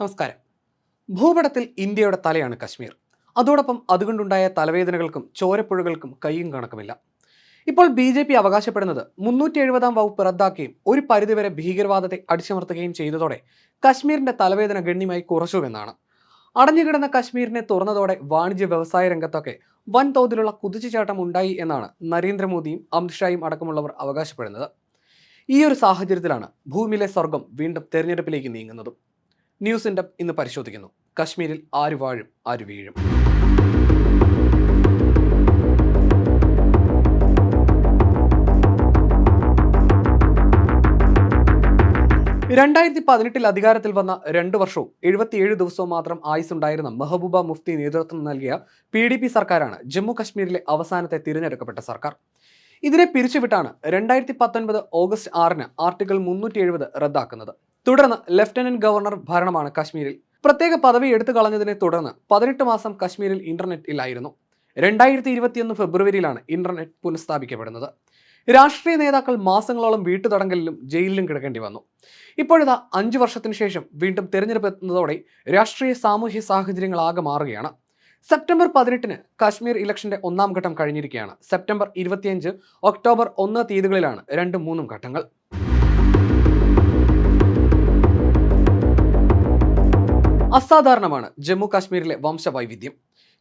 നമസ്കാരം. ഭൂപടത്തിൽ ഇന്ത്യയുടെ തലയാണ് കശ്മീർ. അതോടൊപ്പം അതുകൊണ്ടുണ്ടായ തലവേദനകൾക്കും ചോരപ്പുഴകൾക്കും കൈയും കണക്കുമില്ല. ഇപ്പോൾ ബി ജെ പി അവകാശപ്പെടുന്നത് മുന്നൂറ്റി എഴുപതാം വകുപ്പ് റദ്ദാക്കുകയും ഒരു പരിധിവരെ ഭീകരവാദത്തെ അടിച്ചമർത്തുകയും ചെയ്തതോടെ കശ്മീരിന്റെ തലവേദന ഗണ്യമായി കുറച്ചുവെന്നാണ്. അടഞ്ഞുകിടന്ന കശ്മീരിനെ തുറന്നതോടെ വാണിജ്യ വ്യവസായ രംഗത്തൊക്കെ വൻതോതിലുള്ള കുതിച്ചുചാട്ടം ഉണ്ടായി എന്നാണ് നരേന്ദ്രമോദിയും അമിത്ഷായും അടക്കമുള്ളവർ അവകാശപ്പെടുന്നത്. ഈ ഒരു സാഹചര്യത്തിലാണ് ഭൂമിയിലെ സ്വർഗം വീണ്ടും തെരഞ്ഞെടുപ്പിലേക്ക് നീങ്ങുന്നതും. ന്യൂസിന്റെ ഇന്ന് പരിശോധിക്കുന്നു. കശ്മീരിൽ ആര് വാഴും ആര് വീഴും? രണ്ടായിരത്തി പതിനെട്ടിൽ അധികാരത്തിൽ വന്ന രണ്ട് വർഷവും എഴുപത്തിയേഴ് ദിവസവും മാത്രം ആയുസുണ്ടായിരുന്ന മെഹബൂബ മുഫ്തി നേതൃത്വം നൽകിയ പി ഡി പി സർക്കാരാണ് ജമ്മു കശ്മീരിലെ അവസാനത്തെ തിരഞ്ഞെടുക്കപ്പെട്ട സർക്കാർ. ഇതിനെ പിരിച്ചുവിട്ടാണ് രണ്ടായിരത്തി പത്തൊൻപത് ഓഗസ്റ്റ് ആറിന് ആർട്ടിക്കിൾ മുന്നൂറ്റി എഴുപത് റദ്ദാക്കുന്നത്. തുടർന്ന് ലഫ്റ്റനന്റ് ഗവർണർ ഭരണമാണ് കശ്മീരിൽ. പ്രത്യേക പദവി എടുത്തു കളഞ്ഞതിനെ തുടർന്ന് പതിനെട്ട് മാസം കശ്മീരിൽ ഇന്റർനെറ്റ് ഇല്ലായിരുന്നു. രണ്ടായിരത്തി ഇരുപത്തിയൊന്ന് ഫെബ്രുവരിയിലാണ് ഇന്റർനെറ്റ് പുനഃസ്ഥാപിക്കപ്പെടുന്നത്. രാഷ്ട്രീയ നേതാക്കൾ മാസങ്ങളോളം വീട്ടുതടങ്കലിലും ജയിലിലും കിടക്കേണ്ടി വന്നു. ഇപ്പോഴിതാ അഞ്ചു വർഷത്തിനു ശേഷം വീണ്ടും തിരഞ്ഞെടുപ്പ് എത്തുന്നതോടെ രാഷ്ട്രീയ സാമൂഹ്യ സാഹചര്യങ്ങൾ ആകെ മാറുകയാണ്. സെപ്റ്റംബർ പതിനെട്ടിന് കാശ്മീർ ഇലക്ഷന്റെ ഒന്നാം ഘട്ടം കഴിഞ്ഞിരിക്കുകയാണ്. സെപ്റ്റംബർ ഇരുപത്തിയഞ്ച് ഒക്ടോബർ ഒന്ന് തീയതികളിലാണ് രണ്ടും മൂന്നും ഘട്ടങ്ങൾ. അസാധാരണമാണ് ജമ്മു കാശ്മീരിലെ വംശവൈവിധ്യം.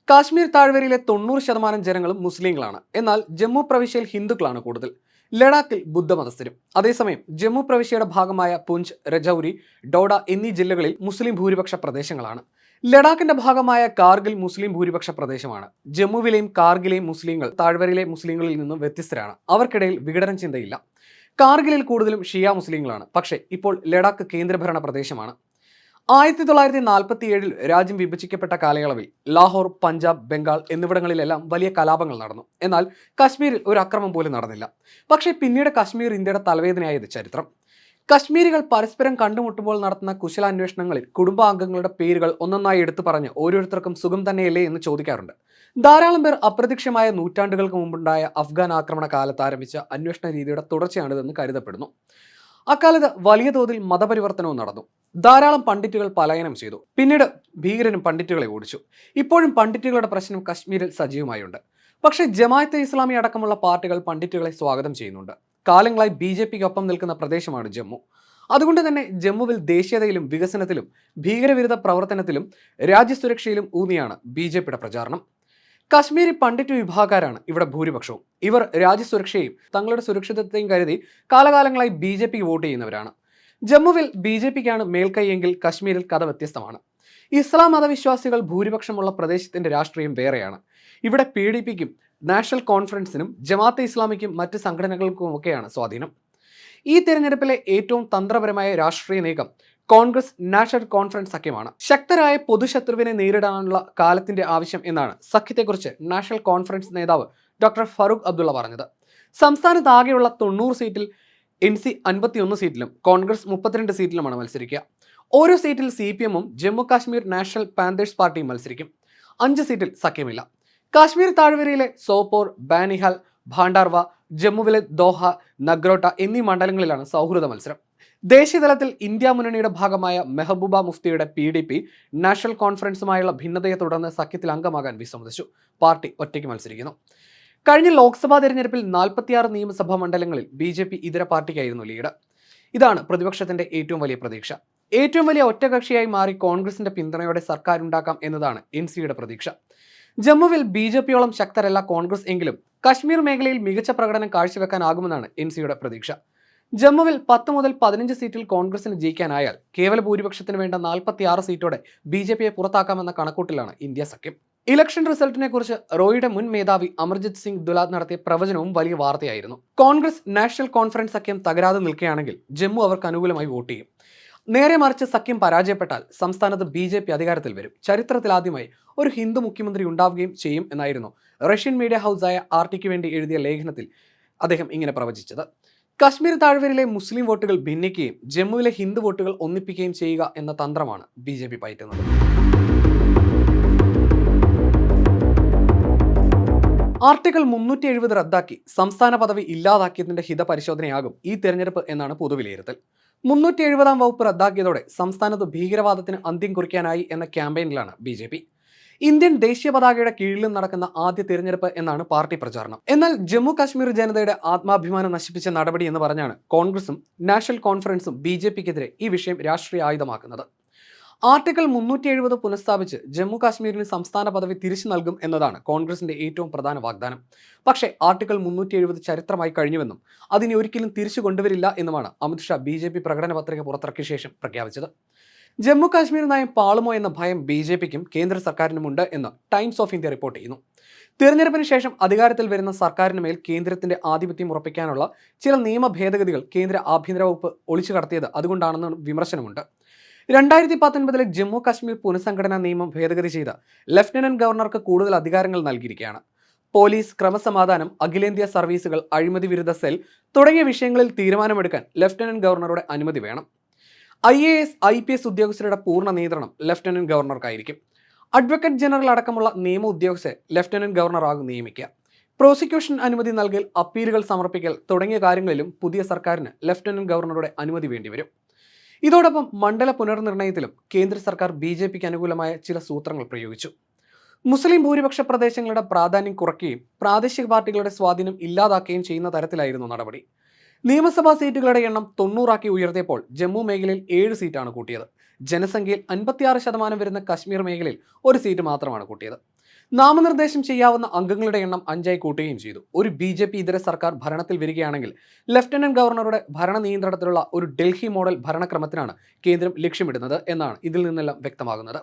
കാശ്മീർ താഴ്വരയിലെ തൊണ്ണൂറ് ശതമാനം ജനങ്ങളും മുസ്ലിങ്ങളാണ്. എന്നാൽ ജമ്മു പ്രവിശ്യയിൽ ഹിന്ദുക്കളാണ് കൂടുതൽ. ലഡാക്കിൽ ബുദ്ധമതസ്ഥരും. അതേസമയം ജമ്മു പ്രവിശ്യയുടെ ഭാഗമായ പുഞ്ച് രജൌരി ഡോഡ എന്നീ ജില്ലകളിൽ മുസ്ലിം ഭൂരിപക്ഷ പ്രദേശങ്ങളാണ്. ലഡാക്കിന്റെ ഭാഗമായ കാർഗിൽ മുസ്ലിം ഭൂരിപക്ഷ പ്രദേശമാണ്. ജമ്മുവിലെയും കാർഗിലെയും മുസ്ലിങ്ങൾ താഴ്വരയിലെ മുസ്ലിങ്ങളിൽ നിന്നും വ്യത്യസ്തരാണ്. അവർക്കിടയിൽ വിഘടന ചിന്തയില്ല. കാർഗിലിൽ കൂടുതലും ഷിയ മുസ്ലിങ്ങളാണ്. പക്ഷേ ഇപ്പോൾ ലഡാക്ക് കേന്ദ്രഭരണ പ്രദേശമാണ്. ആയിരത്തി തൊള്ളായിരത്തി നാൽപ്പത്തി ഏഴിൽ രാജ്യം വിഭജിക്കപ്പെട്ട കാലയളവിൽ ലാഹോർ പഞ്ചാബ് ബംഗാൾ എന്നിവിടങ്ങളിലെല്ലാം വലിയ കലാപങ്ങൾ നടന്നു. എന്നാൽ കശ്മീരിൽ ഒരു അക്രമം പോലും നടന്നില്ല. പക്ഷേ പിന്നീട് കശ്മീർ ഇന്ത്യയുടെ തലവേദനയായത് ചരിത്രം. കശ്മീരികൾ പരസ്പരം കണ്ടുമുട്ടുമ്പോൾ നടത്തുന്ന കുശലാന്വേഷണങ്ങളിൽ കുടുംബാംഗങ്ങളുടെ പേരുകൾ ഒന്നൊന്നായി എടുത്തു പറഞ്ഞ് ഓരോരുത്തർക്കും സുഖം തന്നെയല്ലേ എന്ന് ചോദിക്കാറുണ്ട്. ധാരാളം പേർ അപ്രത്യക്ഷമായ നൂറ്റാണ്ടുകൾക്ക് മുമ്പുണ്ടായ അഫ്ഗാൻ ആക്രമണ കാലത്ത് ആരംഭിച്ച അന്വേഷണ രീതിയുടെ തുടർച്ചയാണിതെന്ന് കരുതപ്പെടുന്നു. അക്കാലത്ത് വലിയ തോതിൽ മതപരിവർത്തനവും നടന്നു. ധാരാളം പണ്ഡിറ്റുകൾ പലായനം ചെയ്തു. പിന്നീട് ഭീകരനും പണ്ഡിറ്റുകളെ ഓടിച്ചു. ഇപ്പോഴും പണ്ഡിറ്റുകളുടെ പ്രശ്നം കശ്മീരിൽ സജീവമായുണ്ട്. പക്ഷേ ജമാഅത്തെ ഇസ്ലാമി അടക്കമുള്ള പാർട്ടികൾ പണ്ഡിറ്റുകളെ സ്വാഗതം ചെയ്യുന്നുണ്ട്. കാലങ്ങളായി ബി ജെ പിക്കൊപ്പം നിൽക്കുന്ന പ്രദേശമാണ് ജമ്മു. അതുകൊണ്ട് തന്നെ ജമ്മുവിൽ ദേശീയതയിലും വികസനത്തിലും ഭീകരവിരുദ്ധ പ്രവർത്തനത്തിലും രാജ്യസുരക്ഷയിലും ഊന്നിയാണ് ബി പ്രചാരണം. കശ്മീരി പണ്ഡിറ്റ് വിഭാഗക്കാരാണ് ഇവിടെ ഭൂരിപക്ഷവും. ഇവർ രാജ്യസുരക്ഷയും തങ്ങളുടെ സുരക്ഷിതത്വത്തെയും കരുതി കാലകാലങ്ങളായി ബി ജെ പിക്ക് വോട്ട് ചെയ്യുന്നവരാണ്. ജമ്മുവിൽ ബി ജെ പിക്കാണ് മേൽക്കൈയെങ്കിൽ കശ്മീരിൽ കഥ വ്യത്യസ്തമാണ്. ഇസ്ലാം മതവിശ്വാസികൾ ഭൂരിപക്ഷമുള്ള പ്രദേശത്തിന്റെ രാഷ്ട്രീയം വേറെയാണ്. ഇവിടെ പി ഡി പിക്കും നാഷണൽ കോൺഫറൻസിനും ജമാഅത്തെ ഇസ്ലാമിക്കും മറ്റ് സംഘടനകൾക്കുമൊക്കെയാണ് സ്വാധീനം. ഈ തിരഞ്ഞെടുപ്പിലെ ഏറ്റവും തന്ത്രപരമായ രാഷ്ട്രീയ നീക്കം കോൺഗ്രസ് നാഷണൽ കോൺഫറൻസ് സഖ്യമാണ്. ശക്തരായ പൊതുശത്രുവിനെ നേരിടാനുള്ള കാലത്തിന്റെ ആവശ്യം എന്നാണ് സഖ്യത്തെക്കുറിച്ച് നാഷണൽ കോൺഫറൻസ് നേതാവ് ഡോക്ടർ ഫറൂഖ് അബ്ദുള്ള പറഞ്ഞത്. സംസ്ഥാനത്താകെയുള്ള തൊണ്ണൂറ് സീറ്റിൽ എൻ സി അൻപത്തിയൊന്ന് സീറ്റിലും കോൺഗ്രസ് മുപ്പത്തിരണ്ട് സീറ്റിലുമാണ് മത്സരിക്കുക. ഓരോ സീറ്റിൽ സി പി എമ്മും ജമ്മു കാശ്മീർ നാഷണൽ പാന്തേഴ്സ് പാർട്ടിയും മത്സരിക്കും. അഞ്ച് സീറ്റിൽ സഖ്യമില്ല. കാശ്മീർ താഴ്വരയിലെ സോപ്പോർ ബാനിഹാൽ ഭാണ്ടാർവ ജമ്മുവിലെ ദോഹ നഗ്രോട്ട എന്നീ മണ്ഡലങ്ങളിലാണ് സൗഹൃദ മത്സരം. ദേശീയതലത്തിൽ ഇന്ത്യ മുന്നണിയുടെ ഭാഗമായ മെഹബൂബ മുഫ്തിയുടെ പി ഡി പി നാഷണൽ കോൺഫറൻസുമായുള്ള ഭിന്നതയെ തുടർന്ന് സഖ്യത്തിൽ അംഗമാകാൻ വിസമ്മതിച്ചു. പാർട്ടി ഒറ്റയ്ക്ക് മത്സരിക്കുന്നു. കഴിഞ്ഞ ലോക്സഭാ തെരഞ്ഞെടുപ്പിൽ നാൽപ്പത്തിയാറ് നിയമസഭാ മണ്ഡലങ്ങളിൽ ബി ജെ പി ഇതര പാർട്ടിക്കായിരുന്നു ലീഡ്. ഇതാണ് പ്രതിപക്ഷത്തിന്റെ ഏറ്റവും വലിയ പ്രതീക്ഷ. ഏറ്റവും വലിയ ഒറ്റകക്ഷിയായി മാറി കോൺഗ്രസിന്റെ പിന്തുണയോടെ സർക്കാർ ഉണ്ടാക്കാം എന്നതാണ് എൻ സിയുടെ പ്രതീക്ഷ. ജമ്മുവിൽ ബി ജെ പിയോളം ശക്തരല്ല കോൺഗ്രസ് എങ്കിലും കശ്മീർ മേഖലയിൽ മികച്ച പ്രകടനം കാഴ്ചവെക്കാനാകുമെന്നാണ് എൻ സിയുടെ പ്രതീക്ഷ. ജമ്മുവിൽ പത്ത് മുതൽ പതിനഞ്ച് സീറ്റിൽ കോൺഗ്രസിന് ജയിക്കാനായാൽ കേവല ഭൂരിപക്ഷത്തിന് വേണ്ട നാൽപ്പത്തിയാറ് സീറ്റോടെ ബി ജെ പിയെ പുറത്താക്കാമെന്ന കണക്കൂട്ടിലാണ് ഇന്ത്യ സഖ്യം. ഇലക്ഷൻ റിസൾട്ടിനെ കുറിച്ച് റോയിയുടെ മുൻ മേധാവി അമർജിത് സിംഗ് ദുലാദ് നടത്തിയ പ്രവചനവും വലിയ വാർത്തയായിരുന്നു. കോൺഗ്രസ് നാഷണൽ കോൺഫറൻസ് സഖ്യം തകരാതെ നിൽക്കുകയാണെങ്കിൽ ജമ്മു അവർക്ക് അനുകൂലമായി വോട്ട് ചെയ്യും. നേരെ മറിച്ച് സഖ്യം പരാജയപ്പെട്ടാൽ സംസ്ഥാനത്ത് ബി ജെ പി അധികാരത്തിൽ വരും. ചരിത്രത്തിൽ ആദ്യമായി ഒരു ഹിന്ദു മുഖ്യമന്ത്രി ഉണ്ടാവുകയും ചെയ്യും എന്നായിരുന്നു റഷ്യൻ മീഡിയ ഹൗസായ ആർട്ടിക്ക് വേണ്ടി എഴുതിയ ലേഖനത്തിൽ അദ്ദേഹം ഇങ്ങനെ പ്രവചിച്ചത്. കശ്മീർ താഴ്വരയിലെ മുസ്ലിം വോട്ടുകൾ ഭിന്നിക്കുകയും ജമ്മുവിലെ ഹിന്ദു വോട്ടുകൾ ഒന്നിപ്പിക്കുകയും ചെയ്യുക എന്ന തന്ത്രമാണ് ബി ജെ പി പയറ്റുന്നത്. ആർട്ടിക്കിൾ മുന്നൂറ്റി എഴുപത് റദ്ദാക്കി സംസ്ഥാന പദവി ഇല്ലാതാക്കിയതിന്റെ ഹിതപരിശോധനയാകും ഈ തെരഞ്ഞെടുപ്പ് എന്നാണ് പൊതുവിലയിരുത്തൽ. മുന്നൂറ്റി എഴുപതാം വകുപ്പ് റദ്ദാക്കിയതോടെ സംസ്ഥാനത്ത് ഭീകരവാദത്തിന് അന്ത്യം കുറിക്കാനായി എന്ന ക്യാമ്പയിനിലാണ് ബി ഇന്ത്യൻ ദേശീയ പതാകയുടെ കീഴിലും നടക്കുന്ന ആദ്യ തിരഞ്ഞെടുപ്പ് എന്നാണ് പാർട്ടി പ്രചാരണം. എന്നാൽ ജമ്മു കാശ്മീർ ജനതയുടെ ആത്മാഭിമാനം നശിപ്പിച്ച നടപടി എന്ന് പറഞ്ഞാണ് കോൺഗ്രസും നാഷണൽ കോൺഫറൻസും ബി ജെ പിക്കെതിരെ ഈ വിഷയം രാഷ്ട്രീയ ആയുധമാക്കുന്നത്. ആർട്ടിക്കിൾ മുന്നൂറ്റി എഴുപത് പുനഃസ്ഥാപിച്ച് ജമ്മു കാശ്മീരിന് സംസ്ഥാന പദവി തിരിച്ചു നൽകും എന്നതാണ് കോൺഗ്രസിന്റെ ഏറ്റവും പ്രധാന വാഗ്ദാനം. പക്ഷേ ആർട്ടിക്കിൾ മുന്നൂറ്റി എഴുപത് ചരിത്രമായി കഴിഞ്ഞുവെന്നും അതിനെ ഒരിക്കലും തിരിച്ചു കൊണ്ടുവരില്ല എന്നുമാണ് അമിത്ഷാ ബി ജെ പി പ്രകടന പത്രിക പുറത്തിറക്കിയ ശേഷം പ്രഖ്യാപിച്ചത്. ജമ്മു കാശ്മീർ നയം പാളുമോ എന്ന ഭയം ബി ജെ പിക്കും കേന്ദ്ര സർക്കാരിനുമുണ്ട് എന്ന് ടൈംസ് ഓഫ് ഇന്ത്യ റിപ്പോർട്ട് ചെയ്യുന്നു. തിരഞ്ഞെടുപ്പിന് ശേഷം അധികാരത്തിൽ വരുന്ന സർക്കാരിന് മേൽ കേന്ദ്രത്തിന്റെ ആധിപത്യം ഉറപ്പിക്കാനുള്ള ചില നിയമ ഭേദഗതികൾ കേന്ദ്ര ആഭ്യന്തര വകുപ്പ് ഒളിച്ചു കടത്തിയത് അതുകൊണ്ടാണെന്ന് വിമർശനമുണ്ട്. രണ്ടായിരത്തി പത്തൊൻപതിലെ ജമ്മു കാശ്മീർ പുനഃസംഘടനാ നിയമം ഭേദഗതി ചെയ്ത ലഫ്റ്റനന്റ് ഗവർണർക്ക് കൂടുതൽ അധികാരങ്ങൾ നൽകിയിരിക്കുകയാണ്. പോലീസ് ക്രമസമാധാനം അഖിലേന്ത്യാ സർവീസുകൾ അഴിമതി വിരുദ്ധ സെൽ തുടങ്ങിയ വിഷയങ്ങളിൽ തീരുമാനമെടുക്കാൻ ലഫ്റ്റനന്റ് ഗവർണറുടെ അനുമതി വേണം. I A S I P S ഉദ്യോഗസ്ഥരുടെ പൂർണ നിയന്ത്രണം ലഫ്റ്റനന്റ് ഗവർണർക്കായിരിക്കും. അഡ്വക്കേറ്റ് ജനറൽ അടക്കമുള്ള നിയമ ഉദ്യോഗസ്ഥരെ ലഫ്റ്റനന്റ് ഗവർണറാകും നിയമിക്കുക. പ്രോസിക്യൂഷൻ അനുമതി നൽകൽ അപ്പീലുകൾ സമർപ്പിക്കൽ തുടങ്ങിയ കാര്യങ്ങളിലും പുതിയ സർക്കാരിന് ലഫ്റ്റനന്റ് ഗവർണറുടെ അനുമതി വേണ്ടിവരും. ഇതോടൊപ്പം മണ്ഡല പുനർനിർണയത്തിലും കേന്ദ്ര സർക്കാർ ബി ജെ പിക്ക് അനുകൂലമായ ചില സൂത്രങ്ങൾ പ്രയോഗിച്ചു. മുസ്ലിം ഭൂരിപക്ഷ പ്രദേശങ്ങളുടെ പ്രാധാന്യം കുറയ്ക്കുകയും പ്രാദേശിക പാർട്ടികളുടെ സ്വാധീനം ഇല്ലാതാക്കുകയും ചെയ്യുന്ന തരത്തിലായിരുന്നു നടപടി. നിയമസഭാ സീറ്റുകളുടെ എണ്ണം തൊണ്ണൂറാക്കി ഉയർത്തിയപ്പോൾ ജമ്മു മേഖലയിൽ ഏഴ് സീറ്റാണ് കൂട്ടിയത്. ജനസംഖ്യയിൽ അൻപത്തിയാറ് ശതമാനം വരുന്ന കശ്മീർ മേഖലയിൽ ഒരു സീറ്റ് മാത്രമാണ് കൂട്ടിയത്. നാമനിർദ്ദേശം ചെയ്യാവുന്ന അംഗങ്ങളുടെ എണ്ണം അഞ്ചായി കൂട്ടുകയും ചെയ്തു. ഒരു ബി ജെ പി ഇതര സർക്കാർ ഭരണത്തിൽ വരികയാണെങ്കിൽ ലഫ്റ്റനന്റ് ഗവർണറുടെ ഭരണ നിയന്ത്രണത്തിലുള്ള ഒരു ഡൽഹി മോഡൽ ഭരണക്രമത്തിനാണ് കേന്ദ്രം ലക്ഷ്യമിടുന്നത് എന്നാണ് ഇതിൽ നിന്നെല്ലാം വ്യക്തമാകുന്നത്.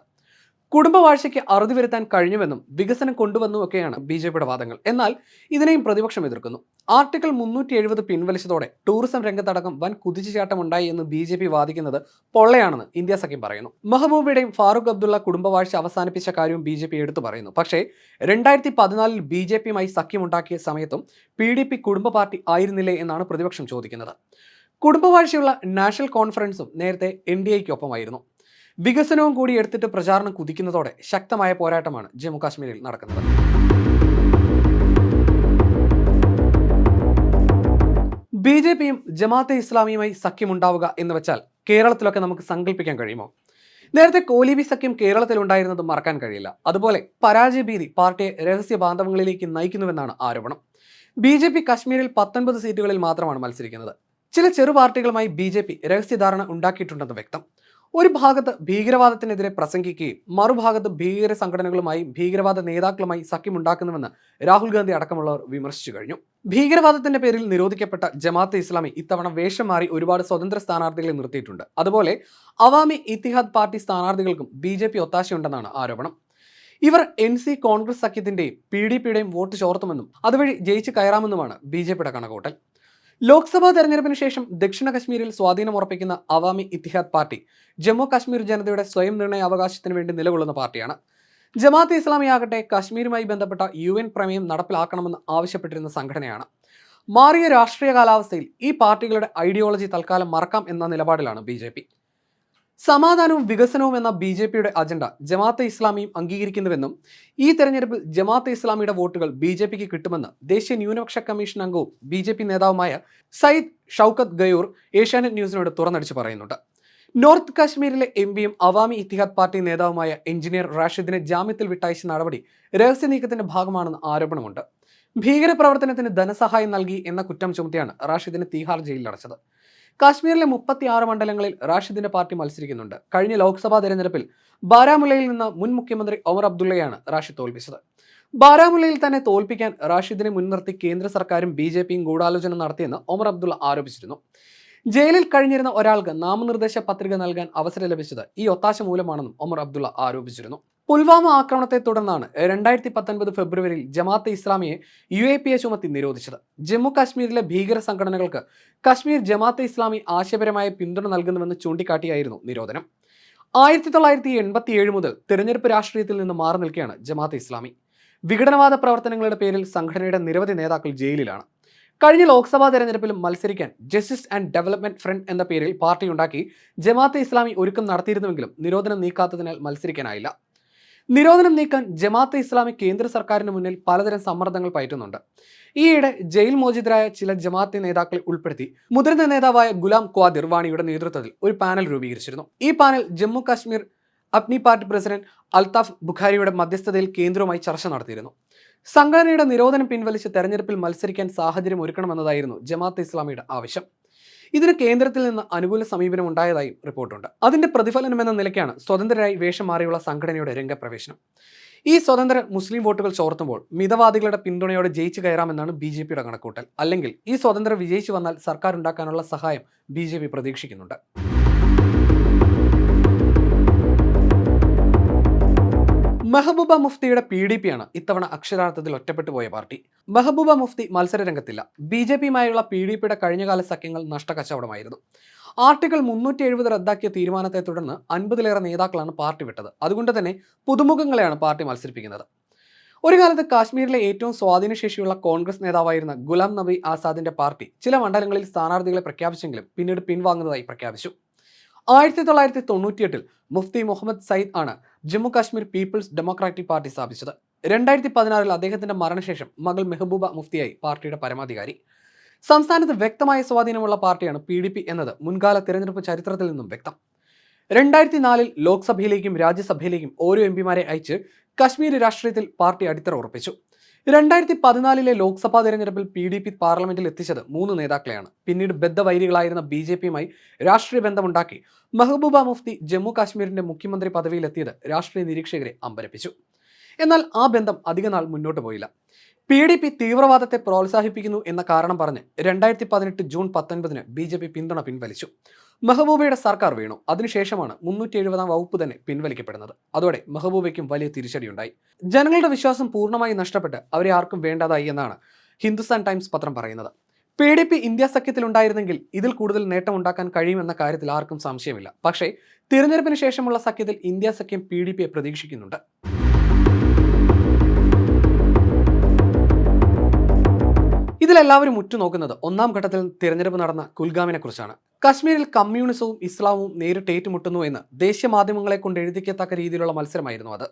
കുടുംബവാഴ്ചയ്ക്ക് അറുതി വരുത്താൻ കഴിഞ്ഞുവെന്നും വികസനം കൊണ്ടുവന്നുമൊക്കെയാണ് ബി ജെ പിയുടെ വാദങ്ങൾ. എന്നാൽ ഇതിനെയും പ്രതിപക്ഷം എതിർക്കുന്നു. ആർട്ടിക്കിൾ മുന്നൂറ്റി എഴുപത് പിൻവലിച്ചതോടെ ടൂറിസം രംഗത്തടക്കം വൻ കുതിച്ചുചാട്ടമുണ്ടായി എന്ന് ബി ജെ പി വാദിക്കുന്നത് പൊള്ളയാണെന്ന് ഇന്ത്യ സഖ്യം പറയുന്നു. മെഹബൂബയുടെയും ഫാറൂഖ് അബ്ദുള്ള കുടുംബവാഴ്ച അവസാനിപ്പിച്ച കാര്യവും ബി ജെ പി എടുത്തു പറയുന്നു. പക്ഷേ രണ്ടായിരത്തി പതിനാലിൽ ബി ജെ പിയുമായി സഖ്യമുണ്ടാക്കിയ സമയത്തും പി ഡി പി കുടുംബ പാർട്ടി ആയിരുന്നില്ലേ എന്നാണ് പ്രതിപക്ഷം ചോദിക്കുന്നത്. കുടുംബവാഴ്ചയുള്ള നാഷണൽ കോൺഫറൻസും നേരത്തെ എൻ ഡി എക്കൊപ്പമായിരുന്നു വികസനവും കൂടി എടുത്തിട്ട് പ്രചാരണം കുതിക്കുന്നതോടെ ശക്തമായ പോരാട്ടമാണ് ജമ്മു കാശ്മീരിൽ നടക്കുന്നത്. ബി ജെ പിയും ജമാഅത്തെ ഇസ്ലാമിയുമായി സഖ്യമുണ്ടാവുക എന്ന് വെച്ചാൽ കേരളത്തിലൊക്കെ നമുക്ക് സങ്കല്പിക്കാൻ കഴിയുമോ? നേരത്തെ കോലിബി സഖ്യം കേരളത്തിൽ ഉണ്ടായിരുന്നത് മറക്കാൻ കഴിയില്ല. അതുപോലെ പരാജയ ഭീതി പാർട്ടിയെ രഹസ്യ ബാന്ധവങ്ങളിലേക്ക് നയിക്കുന്നുവെന്നാണ് ആരോപണം. ബി ജെ പി കശ്മീരിൽ പത്തൊൻപത് സീറ്റുകളിൽ മാത്രമാണ് മത്സരിക്കുന്നത്. ചില ചെറു പാർട്ടികളുമായി ബി ജെ പി രഹസ്യധാരണ ഉണ്ടാക്കിയിട്ടുണ്ടെന്ന് വ്യക്തം. ഒരു ഭാഗത്ത് ഭീകരവാദത്തിനെതിരെ പ്രസംഗിക്കുകയും മറുഭാഗത്ത് ഭീകര സംഘടനകളുമായി ഭീകരവാദ നേതാക്കളുമായി സഖ്യമുണ്ടാക്കുന്നുവെന്ന് രാഹുൽ ഗാന്ധി അടക്കമുള്ളവർ വിമർശിച്ചു കഴിഞ്ഞു. ഭീകരവാദത്തിന്റെ പേരിൽ നിരോധിക്കപ്പെട്ട ജമാഅത്ത് ഇസ്ലാമി ഇത്തവണ വേഷം മാറി ഒരുപാട് സ്വതന്ത്ര സ്ഥാനാർത്ഥികളെ നിർത്തിയിട്ടുണ്ട്. അതുപോലെ അവാമി ഇത്തിഹാദ് പാർട്ടി സ്ഥാനാർത്ഥികൾക്കും ബി ജെ പി ഒത്താശയുണ്ടെന്നാണ് ആരോപണം. ഇവർ എൻ സി കോൺഗ്രസ് സഖ്യത്തിന്റെയും പി ഡി പിയുടെയും വോട്ട് ചോർത്തുമെന്നും അതുവഴി ജയിച്ച് കയറാമെന്നുമാണ് ബി ജെ പിയുടെ കണക്കൂട്ടൽ ലോക്സഭാ തെരഞ്ഞെടുപ്പിന് ശേഷം ദക്ഷിണ കശ്മീരിൽ സ്വാധീനം ഉറപ്പിക്കുന്ന അവാമി ഇത്തിഹാദ് പാർട്ടി ജമ്മു കാശ്മീർ ജനതയുടെ സ്വയം നിർണയ അവകാശത്തിന് വേണ്ടി നിലകൊള്ളുന്ന പാർട്ടിയാണ്. ജമാഅത്ത് ഇസ്ലാമി ആകട്ടെ കാശ്മീരുമായി ബന്ധപ്പെട്ട യു എൻ പ്രമേയം നടപ്പിലാക്കണമെന്ന് ആവശ്യപ്പെട്ടിരുന്ന സംഘടനയാണ്. മാറിയ രാഷ്ട്രീയ കാലാവസ്ഥയിൽ ഈ പാർട്ടികളുടെ ഐഡിയോളജി തൽക്കാലം മറക്കാം എന്ന നിലപാടിലാണ് ബി സമാധാനവും വികസനവും എന്ന ബി ജെ പിയുടെ അജണ്ട ജമാഅത്തെ ഇസ്ലാമിയും അംഗീകരിക്കുന്നുവെന്നും ഈ തെരഞ്ഞെടുപ്പിൽ ജമാഅത്തെ ഇസ്ലാമിയുടെ വോട്ടുകൾ ബി ജെ പിക്ക് കിട്ടുമെന്ന് ദേശീയ ന്യൂനപക്ഷ കമ്മീഷൻ അംഗവും ബി ജെ പി നേതാവുമായ സയ്യിദ് ഷൌക്കത്ത് ഗയൂർ ഏഷ്യാനെറ്റ് ന്യൂസിനോട് തുറന്നടിച്ച് പറയുന്നുണ്ട്. നോർത്ത് കാശ്മീരിലെ എം പിയും അവാമി ഇത്തിഹാദ് പാർട്ടി നേതാവുമായ എഞ്ചിനീയർ റാഷിദിനെ ജാമ്യത്തിൽ വിട്ടയച്ച നടപടി രഹസ്യ നീക്കത്തിന്റെ ഭാഗമാണെന്ന് ആരോപണമുണ്ട്. ഭീകരപ്രവർത്തനത്തിന് ധനസഹായം നൽകി എന്ന കുറ്റം ചുമത്തിയാണ് റാഷിദിനെ തീഹാർ ജയിലിൽ അടച്ചത് കാശ്മീരിലെ മുപ്പത്തിയാറ് മണ്ഡലങ്ങളിൽ റാഷിദിന്റെ പാർട്ടി മത്സരിക്കുന്നുണ്ട്. കഴിഞ്ഞ ലോക്സഭാ തെരഞ്ഞെടുപ്പിൽ ബാരാമുല്ലയിൽ നിന്ന് മുൻ മുഖ്യമന്ത്രി ഒമർ അബ്ദുള്ളയാണ് റാഷിദ് തോൽപ്പിച്ചത്. ബാരാമുല്ലയിൽ തന്നെ തോൽപ്പിക്കാൻ റാഷിദിനെ മുൻനിർത്തി കേന്ദ്ര സർക്കാരും ബി ജെ പിയും ഗൂഢാലോചന നടത്തിയെന്ന് ഒമർ അബ്ദുള്ള ആരോപിച്ചിരുന്നു. ജയിലിൽ കഴിഞ്ഞിരുന്ന ഒരാൾക്ക് നാമനിർദ്ദേശ പത്രിക നൽകാൻ അവസരം ലഭിച്ചത് ഈ ഒത്താശ മൂലമാണെന്നും ഒമർ അബ്ദുള്ള ആരോപിച്ചിരുന്നു. പുൽവാമ ആക്രമണത്തെ തുടർന്നാണ് രണ്ടായിരത്തി പത്തൊൻപത് ഫെബ്രുവരിയിൽ ജമാഅത്തെ ഇസ്ലാമിയെ യു എ പി എ ചുമത്തി നിരോധിച്ചത്. ജമ്മു കാശ്മീരിലെ ഭീകര സംഘടനകൾക്ക് കശ്മീർ ജമാഅത്തെ ഇസ്ലാമി ആശയപരമായ പിന്തുണ നൽകുന്നുവെന്ന് ചൂണ്ടിക്കാട്ടിയായിരുന്നു നിരോധനം. ആയിരത്തി തൊള്ളായിരത്തി എൺപത്തി ഏഴ് മുതൽ തെരഞ്ഞെടുപ്പ് രാഷ്ട്രീയത്തിൽ നിന്ന് മാറി നിൽക്കുകയാണ് ജമാഅത്തെ ഇസ്ലാമി. വിഘടനവാദ പ്രവർത്തനങ്ങളുടെ പേരിൽ സംഘടനയുടെ നിരവധി നേതാക്കൾ ജയിലിലാണ്. കഴിഞ്ഞ ലോക്സഭാ തെരഞ്ഞെടുപ്പിലും മത്സരിക്കാൻ ജസ്റ്റിസ് ആൻഡ് ഡെവലപ്മെന്റ് ഫ്രണ്ട് എന്ന പേരിൽ പാർട്ടി ഉണ്ടാക്കി ജമാഅത്തെ ഇസ്ലാമി ഒരുക്കം നടത്തിയിരുന്നുവെങ്കിലും നിരോധനം നീക്കാത്തതിനാൽ മത്സരിക്കാനായില്ല. നിരോധനം നീക്കാൻ ജമാഅത്തെ ഇസ്ലാമി കേന്ദ്ര സർക്കാരിന് മുന്നിൽ പലതരം സമ്മർദ്ദങ്ങൾ പയറ്റുന്നുണ്ട്. ഈയിടെ ജയിൽ മോചിതരായ ചില ജമാഅത്തെ നേതാക്കളെ ഉൾപ്പെടുത്തി മുതിർന്ന നേതാവായ ഗുലാം ക്വാദിർ വാണിയുടെ നേതൃത്വത്തിൽ ഒരു പാനൽ രൂപീകരിച്ചിരുന്നു. ഈ panel Jammu Kashmir Apni party president Altaf ബുഖാരിയുടെ മധ്യസ്ഥതയിൽ കേന്ദ്രവുമായി ചർച്ച നടത്തിയിരുന്നു. സംഘടനയുടെ നിരോധനം പിൻവലിച്ച് തെരഞ്ഞെടുപ്പിൽ മത്സരിക്കാൻ സാഹചര്യം ഒരുക്കണമെന്നതായിരുന്നു ജമാഅത്തെ ഇസ്ലാമിയുടെ ആവശ്യം. ഇതിന് കേന്ദ്രത്തിൽ നിന്ന് അനുകൂല സമീപനം ഉണ്ടായതായും റിപ്പോർട്ടുണ്ട്. അതിന്റെ പ്രതിഫലനം എന്ന നിലയ്ക്കാണ് സ്വതന്ത്രരായി വേഷം മാറിയുള്ള സംഘടനയുടെ രംഗപ്രവേശനം. ഈ സ്വതന്ത്ര മുസ്ലിം വോട്ടുകൾ ചോർത്തുമ്പോൾ മിതവാദികളുടെ പിന്തുണയോടെ ജയിച്ചു കയറാമെന്നാണ് ബി ജെ പിയുടെ കണക്കൂട്ടൽ അല്ലെങ്കിൽ ഈ സ്വതന്ത്ര വിജയിച്ചു വന്നാൽ സർക്കാർ ഉണ്ടാക്കാനുള്ള സഹായം ബി പ്രതീക്ഷിക്കുന്നുണ്ട്. മെഹബൂബ മുഫ്തിയുടെ പി ഡി പി ആണ് ഇത്തവണ അക്ഷരാർത്ഥത്തിൽ ഒറ്റപ്പെട്ടു പോയ പാർട്ടി. മെഹബൂബ മുഫ്തി മത്സര രംഗത്തില്ല ബി ജെ പിയുമായുള്ള പി ഡി പിയുടെ കഴിഞ്ഞകാല സഖ്യങ്ങൾ നഷ്ടക്കച്ചവടമായിരുന്നു ആർട്ടിക്കിൾ മുന്നൂറ്റി എഴുപത് റദ്ദാക്കിയ തീരുമാനത്തെ തുടർന്ന് അൻപതിലേറെ നേതാക്കളാണ് പാർട്ടി വിട്ടത്. അതുകൊണ്ട് തന്നെ പുതുമുഖങ്ങളെയാണ് പാർട്ടി മത്സരിപ്പിക്കുന്നത്. ഒരു കാലത്ത് കാശ്മീരിലെ ഏറ്റവും സ്വാധീനശേഷിയുള്ള കോൺഗ്രസ് നേതാവായിരുന്ന ഗുലാം നബി ആസാദിന്റെ പാർട്ടി ചില മണ്ഡലങ്ങളിൽ സ്ഥാനാർത്ഥികളെ പ്രഖ്യാപിച്ചെങ്കിലും പിന്നീട് പിൻവാങ്ങുന്നതായി പ്രഖ്യാപിച്ചു. ആയിരത്തി തൊള്ളായിരത്തി തൊണ്ണൂറ്റിയെട്ടിൽ മുഫ്തി മുഹമ്മദ് സയ്യിദ് ആണ് Jammu Kashmir people's democratic party സ്ഥാപിച്ചത്. രണ്ടായിരത്തി പതിനാറിൽ അദ്ദേഹത്തിന്റെ മരണശേഷം മകൾ മെഹബൂബ മുഫ്തിയായി പാർട്ടിയുടെ പരമാധികാരി. സംസ്ഥാനത്ത് വ്യക്തമായ സ്വാധീനമുള്ള പാർട്ടിയാണ് പി ഡി പി എന്നത് മുൻകാല തിരഞ്ഞെടുപ്പ് ചരിത്രത്തിൽ നിന്നും വ്യക്തം. രണ്ടായിരത്തി നാലിൽ ലോക്സഭയിലേക്കും രാജ്യസഭയിലേക്കും ഓരോ എം പിമാരെ അയച്ച് കശ്മീർ രാഷ്ട്രീയത്തിൽ പാർട്ടി അടിത്തറ ഉറപ്പിച്ചു. രണ്ടായിരത്തി പതിനാലിലെ ലോക്സഭാ തെരഞ്ഞെടുപ്പിൽ പി ഡി പി പാർലമെന്റിൽ എത്തിച്ചത് മൂന്ന് നേതാക്കളെയാണ്. പിന്നീട് ബദ്ധവൈരികളായിരുന്ന ബി ജെ പിയുമായി രാഷ്ട്രീയ ബന്ധമുണ്ടാക്കി മെഹബൂബ മുഫ്തി ജമ്മു കാശ്മീരിന്റെ മുഖ്യമന്ത്രി പദവിയിലെത്തിയത് രാഷ്ട്രീയ നിരീക്ഷകരെ അമ്പരപ്പിച്ചു. എന്നാൽ ആ ബന്ധം അധികനാൾ മുന്നോട്ട് പോയില്ല. പി ഡി പി തീവ്രവാദത്തെ പ്രോത്സാഹിപ്പിക്കുന്നു എന്ന കാരണം പറഞ്ഞ് രണ്ടായിരത്തി പതിനെട്ട് ജൂൺ പത്തൊൻപതിന് ബി ജെ പി പിന്തുണ പിൻവലിച്ചു. മെഹബൂബയുടെ സർക്കാർ വീണു. അതിനുശേഷമാണ് മുന്നൂറ്റി എഴുപതാം വകുപ്പ് തന്നെ പിൻവലിക്കപ്പെടുന്നത്. അതോടെ മെഹബൂബയ്ക്കും വലിയ തിരിച്ചടിയുണ്ടായി. ജനങ്ങളുടെ വിശ്വാസം പൂർണമായി നഷ്ടപ്പെട്ട് അവരെ ആർക്കും വേണ്ടതായി എന്നാണ് ഹിന്ദുസ്ഥാൻ ടൈംസ് പത്രം പറയുന്നത്. പി ഡി പി ഇന്ത്യ സഖ്യത്തിലുണ്ടായിരുന്നെങ്കിൽ ഇതിൽ കൂടുതൽ നേട്ടമുണ്ടാക്കാൻ കഴിയുമെന്ന കാര്യത്തിൽ ആർക്കും സംശയമില്ല. പക്ഷേ തിരഞ്ഞെടുപ്പിന് ശേഷമുള്ള സഖ്യത്തിൽ ഇന്ത്യ സഖ്യം പി ഡി പിയെ പ്രതീക്ഷിക്കുന്നുണ്ട്. ഇതിലെല്ലാവരും ഉറ്റുനോക്കുന്നത് ഒന്നാം ഘട്ടത്തിൽ തിരഞ്ഞെടുപ്പ് നടന്ന കുൽഗാമിനെ കുറിച്ചാണ് കശ്മീരിൽ കമ്മ്യൂണിസവും ഇസ്ലാമും നേരിട്ട് ഏറ്റുമുട്ടുന്നു എന്ന് ദേശീയ മാധ്യമങ്ങളെ കൊണ്ട് എഴുതിക്കത്തക്ക രീതിയിലുള്ള മത്സരമായിരുന്നു അത്.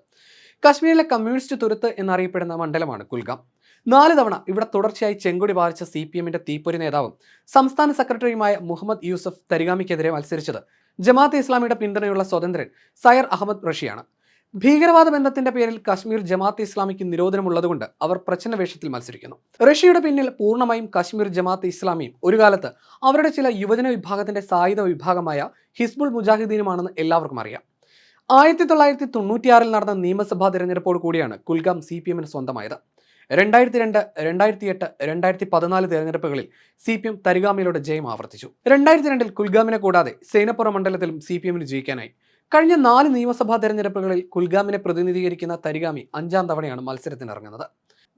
കശ്മീരിലെ കമ്മ്യൂണിസ്റ്റ് തുരുത്ത് എന്നറിയപ്പെടുന്ന മണ്ഡലമാണ് കുൽഗാം. നാല് തവണ ഇവിടെ തുടർച്ചയായി ചെങ്കൊടി ബാധിച്ച സി പി എമ്മിന്റെ തീപ്പൊരി നേതാവും സംസ്ഥാന സെക്രട്ടറിയുമായ മുഹമ്മദ് യൂസഫ് തരിഗാമിക്കെതിരെ മത്സരിച്ചത് ജമാഅത്ത് ഇസ്ലാമിയുടെ പിന്തുണയുള്ള സ്വതന്ത്രൻ സയർ അഹമ്മദ് റഷിയാണ്. ഭീകരവാദ ബന്ധത്തിന്റെ പേരിൽ കശ്മീർ ജമാഅത്ത് ഇസ്ലാമിക്ക് നിരോധനമുള്ളതുകൊണ്ട് അവർ പ്രച്ഛന്ന വേഷത്തിൽ മത്സരിക്കുന്നു. റഷ്യയുടെ പിന്നിൽ പൂർണമായും കശ്മീർ ജമാഅത്ത് ഇസ്ലാമിയും. ഒരു കാലത്ത് അവരുടെ ചില യുവജന വിഭാഗത്തിന്റെ സായുധ വിഭാഗമായ ഹിസ്ബുൾ മുജാഹിദ്ദീനുമാണെന്ന് എല്ലാവർക്കും അറിയാം. ആയിരത്തി തൊള്ളായിരത്തി തൊണ്ണൂറ്റിയാറിൽ നടന്ന നിയമസഭാ തെരഞ്ഞെടുപ്പോട് കൂടിയാണ് കുൽഗാം സി പി എമ്മിന് സ്വന്തമായത്. രണ്ടായിരത്തി രണ്ട് രണ്ടായിരത്തി എട്ട് രണ്ടായിരത്തി പതിനാല് തെരഞ്ഞെടുപ്പുകളിൽ സി പി എം തരിഗാമിയിലൂടെ ജയം ആവർത്തിച്ചു. രണ്ടായിരത്തി രണ്ടിൽ കുൽഗാമിനെ കൂടാതെ സേനപ്പുറ മണ്ഡലത്തിലും സി പി എമ്മിന് ജയിക്കാനായി. കഴിഞ്ഞ നാല് നിയമസഭാ തെരഞ്ഞെടുപ്പുകളിൽ കുൽഗാമിനെ പ്രതിനിധീകരിക്കുന്ന തരിഗാമി അഞ്ചാം തവണയാണ് മത്സരത്തിനിറങ്ങുന്നത്.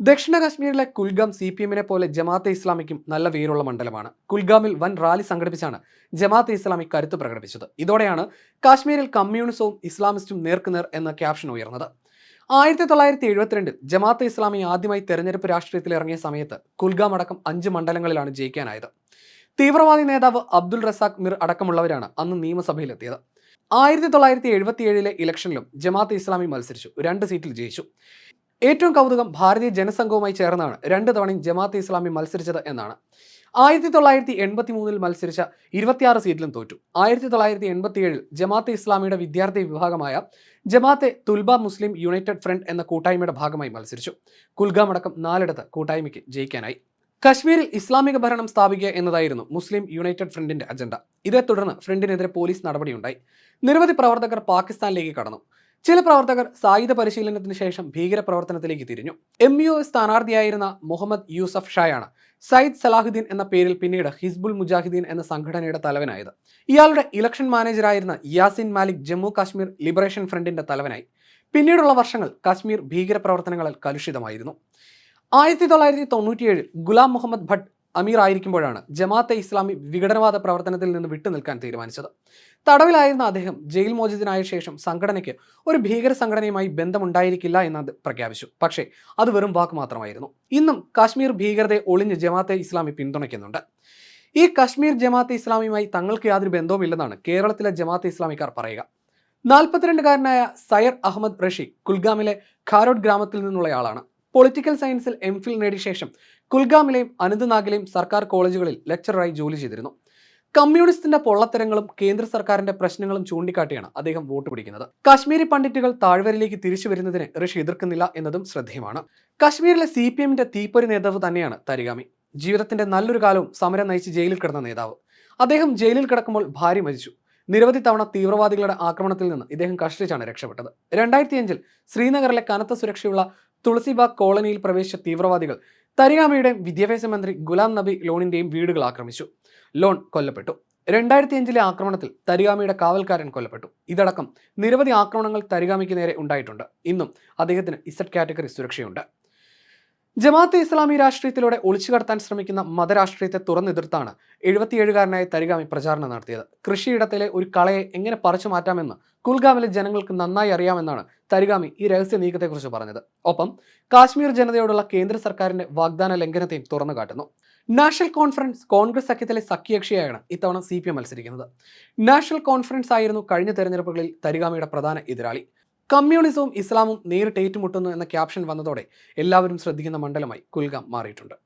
ദക്ഷിണ കാശ്മീരിലെ കുൽഗാം സി പി എമ്മിനെ പോലെ ജമാഅത്തെ ഇസ്ലാമിക്കും നല്ല വേരുള്ള മണ്ഡലമാണ്. കുൽഗാമിൽ വൻ റാലി സംഘടിപ്പിച്ചാണ് ജമാഅത്തെ ഇസ്ലാമി കരുത്ത് പ്രകടിപ്പിച്ചത്. ഇതോടെയാണ് കാശ്മീരിൽ കമ്മ്യൂണിസവും ഇസ്ലാമിസ്റ്റും നേർക്കുനേർ എന്ന ക്യാപ്ഷൻ ഉയർന്നത്. ആയിരത്തി തൊള്ളായിരത്തി എഴുപത്തിരണ്ടിൽ ജമാഅത്തെ ഇസ്ലാമി ആദ്യമായി തെരഞ്ഞെടുപ്പ് രാഷ്ട്രീയത്തിൽ ഇറങ്ങിയ സമയത്ത് കുൽഗാം അടക്കം അഞ്ച് മണ്ഡലങ്ങളിലാണ് ജയിക്കാനായത്. തീവ്രവാദി നേതാവ് അബ്ദുൾ റസാഖ് മിർ അടക്കമുള്ളവരാണ് അന്ന് നിയമസഭയിലെത്തിയത്. ആയിരത്തി തൊള്ളായിരത്തി എഴുപത്തി ഏഴിലെ ഇലക്ഷനിലും ജമാഅത്ത് ഇസ്ലാമി മത്സരിച്ചു. രണ്ട് സീറ്റിൽ ജയിച്ചു. ഏറ്റവും കൗതുകം ഭാരതീയ ജനസംഘവുമായി ചേർന്നാണ് രണ്ട് തവണയും ജമാഅത്ത് ഇസ്ലാമി മത്സരിച്ചത് എന്നാണ്. ആയിരത്തി തൊള്ളായിരത്തി എൺപത്തി മൂന്നിൽ മത്സരിച്ച ഇരുപത്തിയാറ് സീറ്റിലും തോറ്റു. ആയിരത്തി തൊള്ളായിരത്തി എൺപത്തി ഏഴിൽ ജമാഅത്തെ ഇസ്ലാമിയുടെ വിദ്യാർത്ഥി വിഭാഗമായ Jamaat-e Tulba Muslim united front എന്ന കൂട്ടായ്മയുടെ ഭാഗമായി മത്സരിച്ചു. കുൽഗാം അടക്കം നാലിടത്ത് കൂട്ടായ്മയ്ക്ക് ജയിക്കാനായി. കശ്മീരിൽ ഇസ്ലാമിക ഭരണം സ്ഥാപിക്കുക എന്നതായിരുന്നു മുസ്ലിം യുണൈറ്റഡ് ഫ്രണ്ടിന്റെ അജണ്ട. ഇതേ തുടർന്ന് ഫ്രണ്ടിനെതിരെ പോലീസ് നടപടിയുണ്ടായി. നിരവധി പ്രവർത്തകർ പാകിസ്ഥാനിലേക്ക് കടന്നു. ചില പ്രവർത്തകർ സായുധ പരിശീലനത്തിന് ശേഷം ഭീകരപ്രവർത്തനത്തിലേക്ക് തിരിഞ്ഞു. എം യു സ്ഥാനാർത്ഥിയായിരുന്ന മുഹമ്മദ് യൂസഫ് ഷായാണ് സയ്യിദ് സലാഹുദ്ദീൻ എന്ന പേരിൽ പിന്നീട് ഹിസ്ബുൾ മുജാഹിദ്ദീൻ എന്ന സംഘടനയുടെ തലവനായത്. ഇയാളുടെ ഇലക്ഷൻ മാനേജറായിരുന്ന യാസിൻ മാലിക് ജമ്മു കാശ്മീർ ലിബറേഷൻ ഫ്രണ്ടിന്റെ തലവനായി. പിന്നീടുള്ള വർഷങ്ങൾ കാശ്മീർ ഭീകര പ്രവർത്തനങ്ങളിൽ കലുഷിതമായിരുന്നു. ആയിരത്തി തൊള്ളായിരത്തി തൊണ്ണൂറ്റിയേഴിൽ ഗുലാം മുഹമ്മദ് ഭട്ട് അമീർ ആയിരിക്കുമ്പോഴാണ് ജമാഅത്തെ ഇസ്ലാമി വിഘടനവാദ പ്രവർത്തനത്തിൽ നിന്ന് വിട്ടുനിൽക്കാൻ തീരുമാനിച്ചത്. തടവിലായിരുന്ന അദ്ദേഹം ജയിൽ മോചിതനായ ശേഷം സംഘടനയ്ക്ക് ഒരു ഭീകര സംഘടനയുമായി ബന്ധമുണ്ടായിരിക്കില്ല എന്ന് പ്രഖ്യാപിച്ചു. പക്ഷേ അത് വെറും വാക്ക് മാത്രമായിരുന്നു. ഇന്നും കാശ്മീർ ഭീകരതയെ ഒളിഞ്ഞ് ജമാഅത്തെ ഇസ്ലാമി പിന്തുണയ്ക്കുന്നുണ്ട്. ഈ കാശ്മീർ ജമാഅത്തെ ഇസ്ലാമിയുമായി തങ്ങൾക്ക് യാതൊരു ബന്ധവുമില്ലെന്നാണ് കേരളത്തിലെ ജമാഅത്തെ ഇസ്ലാമിക്കാർ പറയുക. നാൽപ്പത്തിരണ്ടുകാരനായ സയർ അഹമ്മദ് റഷി കുൽഗാമിലെ ഖാരോഡ് ഗ്രാമത്തിൽ നിന്നുള്ളയാളാണ്. പൊളിറ്റിക്കൽ സയൻസിൽ എം ഫിൽ നേടിയ ശേഷം കുൽഗാമിലെയും അനന്ത്നാഗിലെയും സർക്കാർ കോളേജുകളിൽ ലെക്ചറായി ജോലി ചെയ്തിരുന്നു. കമ്മ്യൂണിസ്റ്റിന്റെ പൊള്ളത്തരങ്ങളും കേന്ദ്ര സർക്കാരിന്റെ പ്രശ്നങ്ങളും ചൂണ്ടിക്കാട്ടിയാണ് അദ്ദേഹം വോട്ട് പിടിക്കുന്നത്. കാശ്മീരി പണ്ഡിറ്റുകൾ താഴ്വരയിലേക്ക് തിരിച്ചു വരുന്നതിനെ ഋഷി എതിർക്കുന്നില്ല എന്നതും ശ്രദ്ധേയമാണ്. കാശ്മീരിലെ സി പി എമ്മിന്റെ തീപ്പൊരി നേതാവ് തന്നെയാണ് തരിഗാമി. ജീവിതത്തിന്റെ നല്ലൊരു കാലവും സമരം നയിച്ച് ജയിലിൽ കിടന്ന നേതാവ്. അദ്ദേഹം ജയിലിൽ കിടക്കുമ്പോൾ ഭാര്യ മരിച്ചു. നിരവധി തവണ തീവ്രവാദികളുടെ ആക്രമണത്തിൽ നിന്ന് ഇദ്ദേഹം കഷ്ടിച്ചാണ് രക്ഷപ്പെട്ടത്. രണ്ടായിരത്തി അഞ്ചിൽ ശ്രീനഗറിലെ കനത്ത സുരക്ഷയുള്ള തുളസിബാഗ് കോളനിയിൽ പ്രവേശിച്ച തീവ്രവാദികൾ തരിഗാമിയുടെയും വിദ്യാഭ്യാസ മന്ത്രി ഗുലാം നബി ലോണിന്റെയും വീടുകൾ ആക്രമിച്ചു. ലോൺ കൊല്ലപ്പെട്ടു. രണ്ടായിരത്തി അഞ്ചിലെ ആക്രമണത്തിൽ തരിഗാമിയുടെ കാവൽക്കാരൻ കൊല്ലപ്പെട്ടു. ഇതടക്കം നിരവധി ആക്രമണങ്ങൾ തരിഗാമിക്ക് നേരെ ഉണ്ടായിട്ടുണ്ട്. ഇന്നും അദ്ദേഹത്തിന് ഇസഡ് കാറ്റഗറി സുരക്ഷയുണ്ട്. ജമാഅത്തെ ഇസ്ലാമി രാഷ്ട്രീയത്തിലൂടെ ഒളിച്ചു കടത്താൻ ശ്രമിക്കുന്ന മതരാഷ്ട്രീയത്തെ തുറന്നെതിർത്താണ് എഴുപത്തിയേഴുകാരനായ തരിഗാമി പ്രചാരണം നടത്തിയത്. കൃഷിയിടത്തിലെ ഒരു കളയെ എങ്ങനെ പറിച്ചു മാറ്റാമെന്ന് കുൽഗാമിലെ ജനങ്ങൾക്ക് നന്നായി അറിയാമെന്നാണ് തരിഗാമി ഈ രഹസ്യ നീക്കത്തെക്കുറിച്ച് പറഞ്ഞത്. ഒപ്പം കാശ്മീർ ജനതയോടുള്ള കേന്ദ്ര സർക്കാരിന്റെ വാഗ്ദാന ലംഘനത്തെയും തുറന്നു കാട്ടുന്നു. നാഷണൽ കോൺഫറൻസ് കോൺഗ്രസ് സഖ്യത്തിലെ സഖ്യകക്ഷിയായാണ് ഇത്തവണ സി പി എം മത്സരിക്കുന്നത്. നാഷണൽ കോൺഫറൻസ് ആയിരുന്നു കഴിഞ്ഞ തെരഞ്ഞെടുപ്പുകളിൽ തരിഗാമിയുടെ പ്രധാന എതിരാളി. കമ്മ്യൂണിസവും ഇസ്ലാമും നേരിട്ട് ഏറ്റുമുട്ടുന്നു എന്ന ക്യാപ്ഷൻ വന്നതോടെ എല്ലാവരും ശ്രദ്ധിക്കുന്ന മണ്ഡലമായി കുൽഗാം മാറിയിട്ടുണ്ട്.